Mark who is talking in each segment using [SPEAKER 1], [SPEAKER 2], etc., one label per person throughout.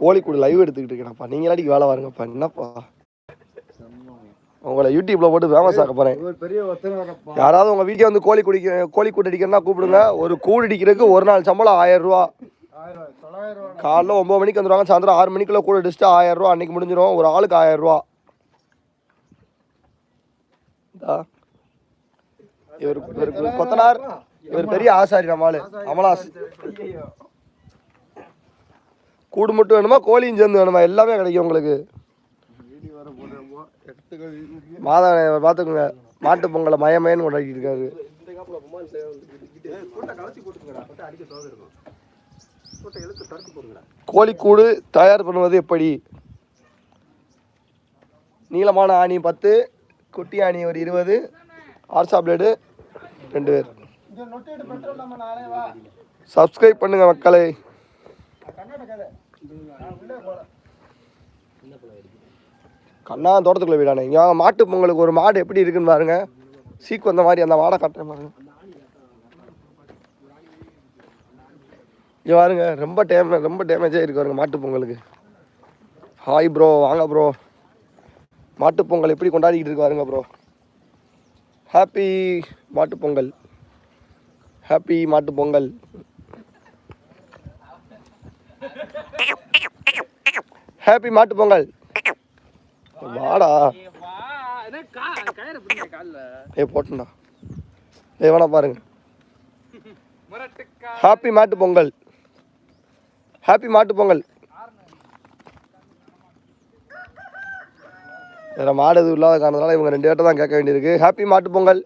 [SPEAKER 1] கோழிக்கூடு live எடுத்துக்கிட்டு இருக்கேன்ப்பா. நீங்களாடி வேலை வாருங்கப்பா என்னப்பா? உங்களை யூடியூப்ல போட்டு ஃபேமஸ் ஆக போறேன். யாராவது உங்க வீட்டுக்கு வந்து கோழி குடிக்க கோழி கூட்டு அடிக்கிறனா கூப்பிடுங்க. ஒரு கூடு அடிக்கிறதுக்கு ஒரு நாள் சம்பளம் ஆயிரம் ரூபா. காலைல ஒன்பது மணிக்கு வந்துடுவாங்க சாயந்தரம் ஆறு மணிக்குள்ள கூட அடிச்சுட்டு ஆயிரம் ரூபா அன்னைக்கு முடிஞ்சிடும் ஒரு ஆளுக்கு ஆயிரம் ரூபா. இவர் இவருக்கு கொத்தனார். இவர் பெரிய ஆசாரி நம்மளு அமலாஸ் கூடு மட்டும் வேணுமா? கோழியும் சேர்ந்து வேணுமா? எல்லாமே கிடைக்கும் உங்களுக்கு.
[SPEAKER 2] மாதா
[SPEAKER 1] மாதம் பார்த்துக்கோங்க. மாட்டு பொங்கலை மயமயன்னு கொண்டாடிட்டு இருக்காரு. கோழிக்கூடு தயார் பண்ணுவது எப்படி? நீளமான ஆணி பத்து குட்டி ஆணி ஒரு இருபது ஆர்சா பிளேடு ரெண்டு பேர்.
[SPEAKER 2] இங்க நொட்டிட்டு
[SPEAKER 1] மக்களை.
[SPEAKER 2] சப்ஸ்கிரைப்
[SPEAKER 1] கண்ணா தோட்டத்துக்குள்ள வீடானே. இங்கே மாட்டு பொங்கலுக்கு ஒரு மாடு எப்படி இருக்குன்னு பாருங்க. சீக்கு வந்த மாதிரி அந்த மாடை காட்டுறேன் பாருங்க. இங்கே பாருங்க ரொம்ப டேமே ரொம்ப டேமேஜாக இருக்கு பாருங்க மாட்டு பொங்கலுக்கு. ஹாய் ப்ரோ வாங்க ப்ரோ மாட்டு பொங்கல் எப்படி கொண்டாடிக்கிட்டு இருக்கு பாருங்க ப்ரோ ஹாப்பி மாட்டு பொங்கல். ஹாப்பி மாட்டு பொங்கல். ஹாப்பி மாட்டு பொங்கல். வாடா. ஏ போட்டுண்டா ஏ வேணா பாருங்க. ஹாப்பி மாட்டு பொங்கல். ஹாப்பி மாட்டு பொங்கல். வேற மாடு எதுவும் இல்லாத காரணத்தினால இவங்க ரெண்டு பேர்ட்ட தான் கேட்க வேண்டியிருக்கு. ஹாப்பி மாட்டு பொங்கல்.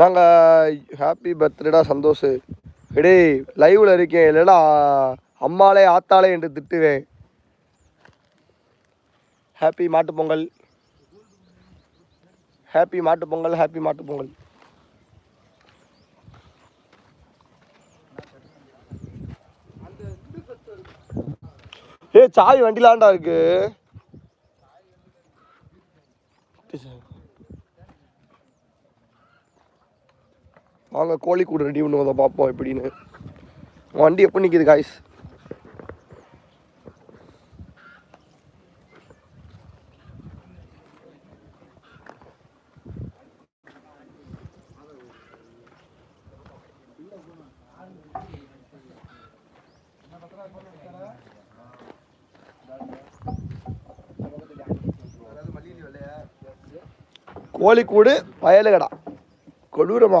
[SPEAKER 1] நாங்கள் ஹாப்பி பர்த்டேடா சந்தோஷ். எடே லைவ்ல இருக்கேன் இல்லைடா. அம்மாளே ஆத்தாளே என்று திட்டுவேன். ஹாப்பி மாட்டு பொங்கல். ஹாப்பி மாட்டு பொங்கல் ஹாப்பி மாட்டு பொங்கல். ஏ சாவி வண்டிலாண்டா இருக்கு. வாங்க கோழி கூட ரெடி பண்ணுவதை பார்ப்போம் எப்படின்னு. வண்டி எப்போ நிற்கிது காய்ஸ் கோழிக்கூடு வயலுகடா. கொடூரமா.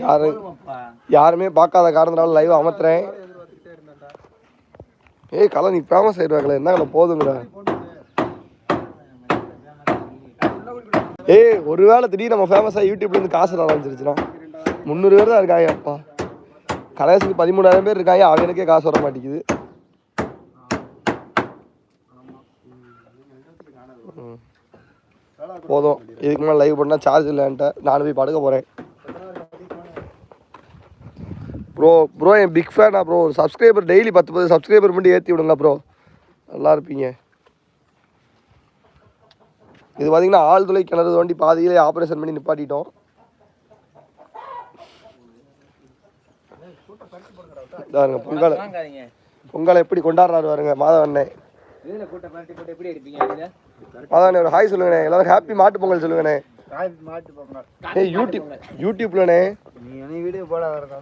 [SPEAKER 1] யாரு யாருமே பார்க்காத காரணத்தினால லைவ் அமர்த்துறேன்.
[SPEAKER 2] இருந்தான்டா
[SPEAKER 1] ஏய் கலை நீ ஃபேமஸ் ஆயிடுவாங்களே என்ன கலை போதுங்கிற ஏய் ஒருவேளை திடீர்னு நம்ம ஃபேமஸாக யூடியூப்ல இருந்து காசு ஆரம்பிச்சிருச்சுன்னா முந்நூறு பேர் தான் இருக்காங்க அப்பா. கடைசிக்கு பதிமூணாயிரம் பேர் இருக்காங்க அவனுக்கே காசு வர மாட்டேங்குது. ம். போதும். இதுக்கு மேலே லைவ் பண்ணால் சார்ஜ் இல்லைன்ட்ட நானும் போய் படுக்க போகிறேன் ப்ரோ ப்ரோ என் பிக் ஃபேனா ப்ரோ ஒரு சப்ஸ்கிரைபர் டெய்லி பத்து பத்து சப்ஸ்கிரைபர் மட்டும் ஏற்றி விடுங்க ப்ரோ நல்லா இருப்பீங்க. இது பார்த்தீங்கன்னா ஆழ்துளை கிணறு தோண்டி பாதியிலே ஆப்ரேஷன் பண்ணி நிப்பாட்டிட்டோம். பாருங்க பொங்கல். பொங்கலை எப்படி கொண்டாடுறாரு பாருங்க மாதவண்ணே.
[SPEAKER 3] இதுல கூட்ட பரட்டி போட்டு எப்படி எடுப்பீங்க இதுல
[SPEAKER 1] மாதவண்ணே ஒரு ஹாய் சொல்லுங்கண்ணே எல்லாரும் ஹாப்பி மாட்டு பொங்கல் சொல்லுங்கண்ணே
[SPEAKER 2] மாட்டு போங்க
[SPEAKER 1] ஏய் யூடியூப் யூடியூப்லண்ணே
[SPEAKER 2] நீ நீ வீடியோ போட வரதா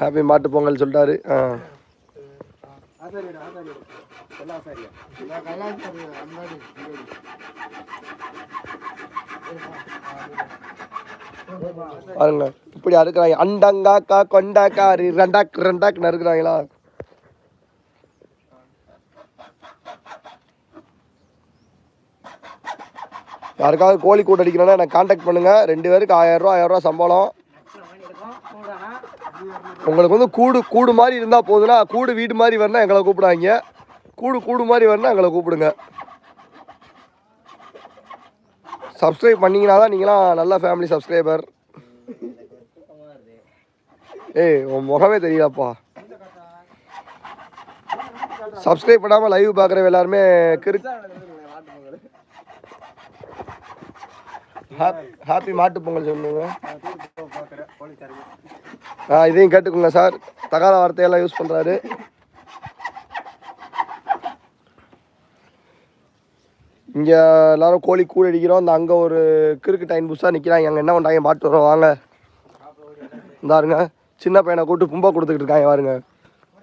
[SPEAKER 1] ஹாப்பி மாட்டு பொங்கல் சொல்லிட்டாரு. ஆ. பாருங்க இப்படி அறுக்கிறாங்க. அண்டங்காக்கா கொண்டாக்கா ரி- ரெண்டாக் ரெண்டாக்குன்னு யாருக்காவது கோழி கூடு அடிக்கணும்னா எனக்கு காண்டாக்ட் பண்ணுங்கள் ரெண்டு பேருக்கு ஆயிரரூவா ஆயிரரூவா சம்பளம். உங்களுக்கு வந்து கூடு கூடு மாதிரி இருந்தால் போதுன்னா கூடு வீடு மாதிரி வரணும் எங்களை கூப்பிடாங்க கூடு கூடு மாதிரி வரணும் எங்களை கூப்பிடுங்க. சப்ஸ்கிரைப் பண்ணீங்கன்னா தான் நீங்களாம் நல்ல ஃபேமிலி சப்ஸ்கிரைபர் ஏய் உன் முகமே தெரியலப்பா. சப்ஸ்கிரைப் பண்ணாமல் லைவ் பார்க்குறவ எல்லாருமே கிரு ஹாப்பி மாட்டு பொங்கல் சொல்லுங்க. ஆ இதையும் கேட்டுக்கோங்க சார். தகாத வார்த்தையெல்லாம் யூஸ் பண்ணுறாரு இங்கே எல்லாரும் கோழி கூழ் அடிக்கிறோம். இந்த அங்கே ஒரு கிறுக்கு டைம் புதுசாக நிற்கிறாங்க அங்கே என்ன பண்ணுறாங்க மாட்டு வரோம் வாங்க. இந்தாருங்க சின்ன பையனை கூட்டு பும்பா கொடுத்துக்கிட்டு இருக்காங்க பாருங்க.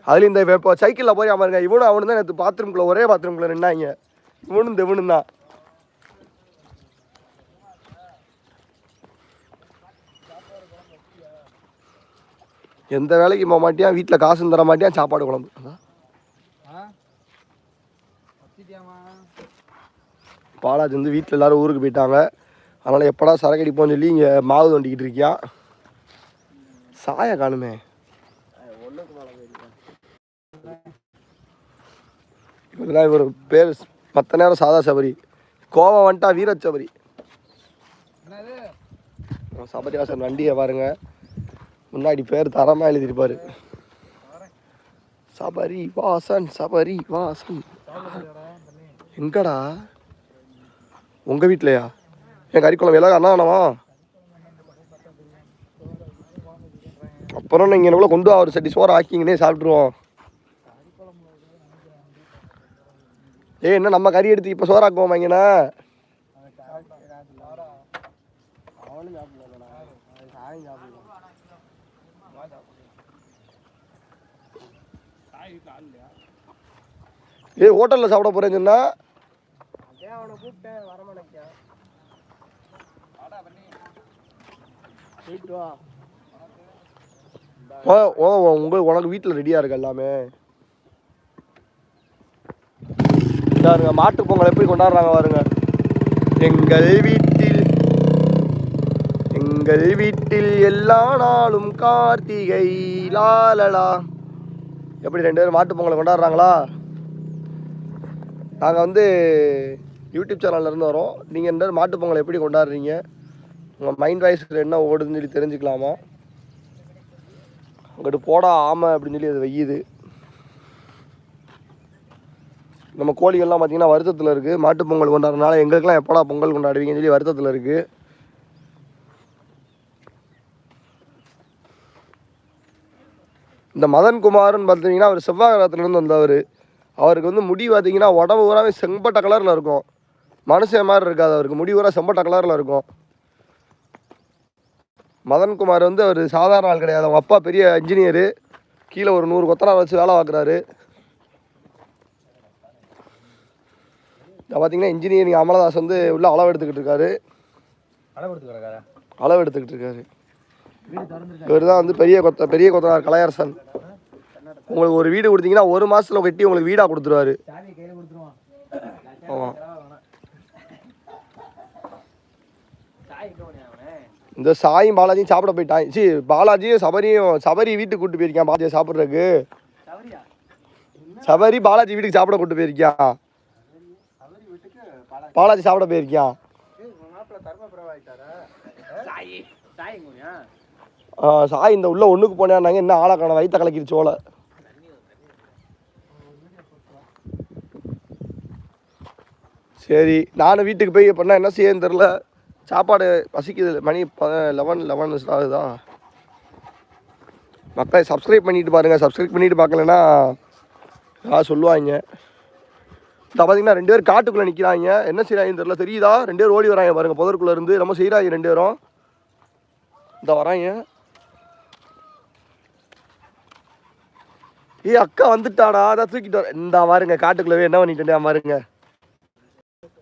[SPEAKER 1] அதுலேயும் இந்த இப்போ சைக்கிளில் போய் அமருங்க இவனும் அவனு தான் நேற்று பாத்ரூம்குள்ளே ஒரே பாத்ரூம்குள்ளே நின்னாங்க. இவனும் இந்த இவனும் தான். எந்த வேலைக்கு போக மாட்டியான் வீட்டில் காசும் தர மாட்டியான் சாப்பாடு குழம்பு. பாலாஜி வந்து வீட்டில் எல்லாரும் ஊருக்கு போயிட்டாங்க. அதனால் எப்படா சரக்கு அடிப்போம்னு சொல்லி இங்கே மாவு தோண்டிக்கிட்டு இருக்கியா? சாய காணுமே. இவருதான் இவர் பேர் மற்ற நேரம் சாதா சபரி. கோவம் வந்துட்டா வீர சபரி சபரிவாசன் வண்டியை பாருங்க. முன்னாடி பேர் தரமாக எழுதியிருப்பாரு. சபரி வாசன் சபரி வாசன். எங்கடா? உங்கள் வீட்லயா? என் கறிக்குளம் எல்லாம் அண்ணாவா? அப்புறம் நீங்கள் எவ்வளோ கொண்டு வா ஒரு சட்டி சோறு ஆக்கிங்கன்னே சாப்பிட்ருவோம் ஏய் என்ன நம்ம கறி எடுத்து இப்போ சோறாக்குவோம் இங்கண்ணா ஏ ஹோட்டலில் சாப்பிட போகிறேன்னு சொன்னா?
[SPEAKER 2] அவனை கூப்பிட்டேன் வரமாட்டேன்
[SPEAKER 1] ஓ ஓ உங்களுக்கு உனக்கு வீட்டில் ரெடியாக இருக்கு எல்லாமே. பாருங்க மாட்டு பொங்கல் எப்படி கொண்டாடுறாங்க பாருங்க. எங்கள் வீட்டு எங்கள் வீட்டில் எல்லா நாளும் கார்த்திகை லாலலா எப்படி ரெண்டு பேரும் மாட்டு பொங்கலை கொண்டாடுறாங்களா? நாங்கள் வந்து யூடியூப் சேனல்லேருந்து வரோம். நீங்கள் இந்த மாட்டு பொங்கலை எப்படி கொண்டாடுறீங்க? உங்கள் மைண்ட் வாய்ஸில் என்ன ஓடுதுன்னு சொல்லி தெரிஞ்சுக்கலாமா? அங்கிட்டு போடா ஆமை அப்படின்னு சொல்லி அது வெய்யுது நம்ம கோழிகள்லாம் பார்த்தீங்கன்னா வருத்தத்தில் இருக்குது மாட்டு பொங்கல் கொண்டாடுறதுனால எங்களுக்கெல்லாம் எப்படா பொங்கல் கொண்டாடுவீங்கன்னு சொல்லி வருத்தத்தில் இருக்குது இந்த மதன் குமார்னு பார்த்தீங்கன்னா அவர் செவ்வாய் கிரகத்துலேருந்து வந்தவர். அவருக்கு வந்து முடி பார்த்தீங்கன்னா உடம்பு பூராவே செம்பட்ட கலரில் இருக்கும். மனுஷன் மாதிரி இருக்காது அவருக்கு. முடி பூரா செம்பட்ட கலரில் இருக்கும். மதன்குமார் வந்து அவர் சாதாரண ஆள் கிடையாது. அவங்க அப்பா பெரிய இன்ஜினியரு கீழே ஒரு நூறு கொத்தனார் வச்சு வேலை பார்க்குறாரு. பார்த்தீங்கன்னா இன்ஜினியரிங் அமலதாஸ் வந்து உள்ள அளவு எடுத்துக்கிட்டு இருக்காரு?
[SPEAKER 3] அளவு
[SPEAKER 1] எடுத்துக்கிட்டு இருக்காரு. இவர் தான் வந்து பெரிய கொத்த பெரிய கொத்தனார் கலையரசன். உங்களுக்கு ஒரு வீடு கொடுத்தீங்கன்னா ஒரு மாசத்துல கட்டி உங்களுக்கு வீடாக கொடுத்துருவாரு. ஆமாம் இந்த சாயும் பாலாஜியும் சாப்பிட போயிட்டான். சி பாலாஜியும் சபரியும் சபரி வீட்டுக்கு கூட்டு போயிருக்கான் பாலாஜியை சாப்பிட்றதுக்கு. சபரி பாலாஜி வீட்டுக்கு சாப்பிட கூட்டு போயிருக்கான்
[SPEAKER 2] பல
[SPEAKER 1] பாலாஜி. சாப்பிட போயிருக்கான்
[SPEAKER 3] சாய்.
[SPEAKER 1] இந்த உள்ள ஒண்ணுக்கு போனேன்னாங்க என்ன ஆளை காண வயிற்ற கலக்கிருச்சு சரி நானும் வீட்டுக்கு போய் பண்ணால் என்ன செய்யன்னு தெரில சாப்பாடு பசிக்குது. மணி ப லெவன் லெவன் ஆகுதா? மக்களை சப்ஸ்கிரைப் பண்ணிட்டு பாருங்கள் சப்ஸ்கிரைப் பண்ணிட்டு பார்க்கலன்னா யாராவது சொல்லுவாங்க. இந்த பார்த்தீங்கன்னா ரெண்டு பேர் காட்டுக்குள்ளே நிற்கிறாங்க என்ன செய்கிறாங்கன்னு தெரில தெரியுதா? ரெண்டு பேர் ஓடி வராங்க பாருங்கள் புதருக்குள்ளே இருந்து. நம்ம செய்கிறாங்க ரெண்டு பேரும். இந்த வராங்க. ஏய் அக்கா வந்துட்டாடா. அதான் தூக்கிட்டு வர இந்த பாருங்க காட்டுக்குள்ளவே என்ன பண்ணிட்டேன் பாருங்க.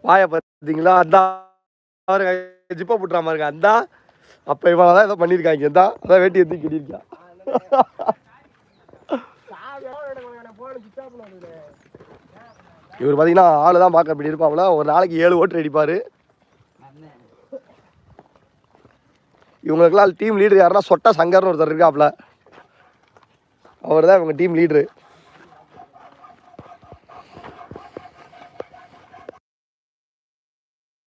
[SPEAKER 1] வாய பார்த்தீங்களா அதான் பாருங்க போட்டுற மாதிரி பாருங்க அந்தா. அப்ப இவன் தான் ஏதோ பண்ணியிருக்காங்க இந்தா. அதான் வேட்டி எடுத்து கட்டியிருக்கா இவர் பார்த்தீங்கன்னா ஆளு தான் பார்க்க இப்படி இருப்பாங்களா ஒரு நாளைக்கு ஏழு ஓட்டு அடிப்பார். இவங்களுக்கெல்லாம் டீம் லீடர் யாருன்னா சொட்டா சங்கர்னு ஒருத்தர் இருக்காப்ல. அவர் தான் இவங்க டீம் லீடரு